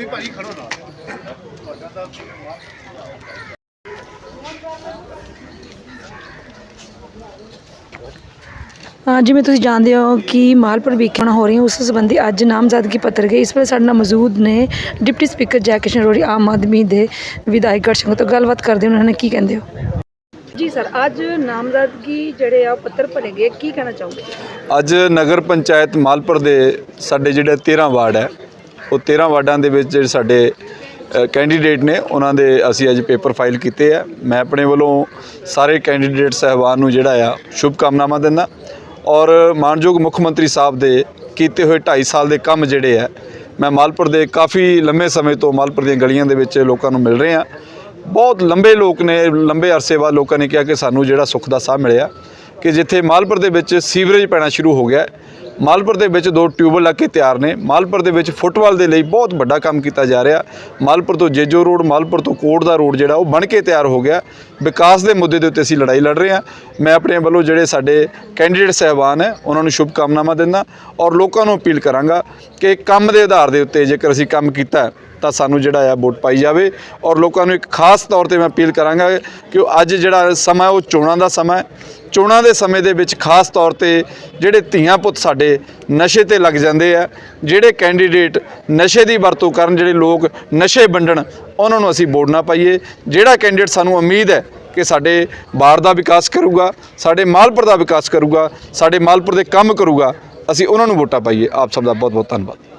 ਤੁਸੀਂ ਭਾਜੀ ਖੜੋ ਨਾਲ। ਹਾਂ, ਜਿਵੇਂ ਤੁਸੀਂ ਜਾਣਦੇ ਹੋ ਕਿ ਮਾਲਪੁਰ ਵਿਖੇ ਹੋ ਰਹੀ ਉਸ ਸੰਬੰਧੀ ਅੱਜ ਨਾਮਜ਼ਦਗੀ ਪੱਤਰ ਗਏ। ਇਸ ਵੇਲੇ ਸਾਡੇ ਨਾਲ ਮੌਜੂਦ ਨੇ ਡਿਪਟੀ ਸਪੀਕਰ ਜੈ ਕਿਸ਼ਨ ਰੋੜੀ ਆਮ ਆਦਮੀ ਦੇ ਵਿਧਾਇਕ ਗੜ ਸਿੰਘ। ਤੋਂ ਗੱਲਬਾਤ ਕਰਦੇ ਉਹਨਾਂ ਨੇ ਕੀ ਕਹਿੰਦੇ ਹੋ? ਜੀ ਸਰ ਅੱਜ ਨਾਮਜ਼ਦਗੀ ਜਿਹੜੇ ਆ ਪੱਤਰ ਭਰੇ ਗਏ। ਕੀ ਕਹਿਣਾ ਚਾਹੋਗੇ? ਅੱਜ ਨਗਰ ਪੰਚਾਇਤ ਮਾਲਪੁਰ ਦੇ ਸਾਡੇ ਜਿਹੜੇ 13 ਵਾਰਡ ਹੈ ਉਹ 13 ਵਾਰਡਾਂ ਦੇ ਵਿੱਚ ਜਿਹੜੇ ਸਾਡੇ ਕੈਂਡੀਡੇਟ ਨੇ, ਉਹਨਾਂ ਦੇ ਅਸੀਂ ਅੱਜ ਪੇਪਰ ਫਾਈਲ ਕੀਤੇ ਆ। ਮੈਂ ਆਪਣੇ ਵੱਲੋਂ ਸਾਰੇ ਕੈਂਡੀਡੇਟ ਸਹਿਬਾਨ ਨੂੰ ਜਿਹੜਾ ਆ ਸ਼ੁਭ ਕਾਮਨਾਵਾਂ ਦਿੰਦਾ। ਔਰ ਮਾਨਯੋਗ ਮੁੱਖ ਮੰਤਰੀ ਸਾਹਿਬ ਦੇ ਕੀਤੇ ਹੋਏ 2.5 ਸਾਲ ਦੇ ਕੰਮ ਜਿਹੜੇ ਆ, ਮੈਂ ਮਾਲਪੁਰ ਦੇ ਕਾਫੀ ਲੰਮੇ ਸਮੇਂ ਤੋਂ ਮਾਲਪੁਰ ਦੀਆਂ ਗਲੀਆਂ ਦੇ ਵਿੱਚ ਲੋਕਾਂ ਨੂੰ ਮਿਲ ਰਹੇ ਆ ਬਹੁਤ ਲੰਬੇ ਲੋਕ ਨੇ, ਲੰਬੇ ਅਰਸੇ ਬਾਅਦ ਲੋਕਾਂ ਨੇ ਕਿਹਾ ਕਿ ਸਾਨੂੰ ਜਿਹੜਾ ਸੁੱਖ ਦਾ ਸਾਹ ਮਿਲਿਆ, ਕਿ ਜਿੱਥੇ ਮਾਲਪੁਰ ਦੇ ਵਿੱਚ ਸੀਵਰੇਜ ਪੈਣਾ ਸ਼ੁਰੂ ਹੋ ਗਿਆ ਮਾਲਪੁਰ ਦੇ ਵਿੱਚ ਦੋ ਟਿਊਬਲ ਲੱਗ ਕੇ ਤਿਆਰ ਨੇ। ਮਾਲਪੁਰ ਦੇ ਵਿੱਚ ਫੁੱਟਬਾਲ ਦੇ ਲਈ ਬਹੁਤ ਵੱਡਾ ਕੰਮ ਕੀਤਾ ਜਾ ਰਿਹਾ। ਮਾਲਪੁਰ ਤੋਂ ਜੇਜੋ ਰੋਡ, ਮਾਲਪੁਰ ਤੋਂ ਕੋਟ ਦਾ ਰੋਡ ਜਿਹੜਾ ਉਹ ਬਣ ਕੇ ਤਿਆਰ ਹੋ ਗਿਆ। ਵਿਕਾਸ ਦੇ ਮੁੱਦੇ ਦੇ ਉੱਤੇ ਅਸੀਂ ਲੜਾਈ ਲੜ ਰਹੇ ਹਾਂ। ਮੈਂ ਆਪਣੇ ਵੱਲੋਂ ਜਿਹੜੇ ਸਾਡੇ ਕੈਂਡੀਡੇਟ ਸਹਿਬਾਨ ਹੈ, ਉਹਨਾਂ ਨੂੰ ਸ਼ੁਭ ਕਾਮਨਾਵਾਂ ਦਿੰਦਾ ਔਰ ਲੋਕਾਂ ਨੂੰ ਅਪੀਲ ਕਰਾਂਗਾ ਕਿ ਕੰਮ ਦੇ ਆਧਾਰ ਦੇ ਉੱਤੇ ਜੇਕਰ ਅਸੀਂ ਕੰਮ ਕੀਤਾ ਤਾਂ ਸਾਨੂੰ ਜਿਹੜਾ ਆ ਵੋਟ ਪਾਈ ਜਾਵੇ ਔਰ ਲੋਕਾਂ ਨੂੰ ਇੱਕ ਖਾਸ ਤੌਰ ਤੇ ਮੈਂ ਅਪੀਲ ਕਰਾਂਗਾ ਕਿ ਉਹ ਅੱਜ ਜਿਹੜਾ ਸਮਾਂ ਉਹ ਚੋਣਾਂ ਦਾ ਸਮਾਂ ਹੈ। ਚੋਣਾਂ ਦੇ ਸਮੇਂ ਦੇ ਵਿੱਚ ਖਾਸ ਤੌਰ ਤੇ ਜਿਹੜੇ ਧੀਆਂ ਪੁੱਤ ਸਾਡੇ ਨਸ਼ੇ ਤੇ ਲੱਗ ਜਾਂਦੇ ਆ। ਜਿਹੜੇ ਕੈਂਡੀਡੇਟ ਨਸ਼ੇ ਦੀ ਵਰਤੋਂ ਕਰਨ, ਜਿਹੜੇ ਲੋਕ ਨਸ਼ੇ ਵੰਡਣ, ਉਹਨਾਂ ਨੂੰ ਅਸੀਂ ਵੋਟ ਨਾ ਪਾਈਏ। ਜਿਹੜਾ ਕੈਂਡੀਡੇਟ ਸਾਨੂੰ ਉਮੀਦ ਹੈ ਕਿ ਸਾਡੇ ਬਾੜ ਦਾ ਵਿਕਾਸ ਕਰੂਗਾ, ਸਾਡੇ ਮਾਲਪੁਰ ਦਾ ਵਿਕਾਸ ਕਰੂਗਾ, ਸਾਡੇ ਮਾਲਪੁਰ ਦੇ ਕੰਮ ਕਰੂਗਾ, ਅਸੀਂ ਉਹਨਾਂ ਨੂੰ ਵੋਟਾਂ ਪਾਈਏ। ਆਪ ਸਭ ਦਾ ਬਹੁਤ ਬਹੁਤ ਧੰਨਵਾਦ।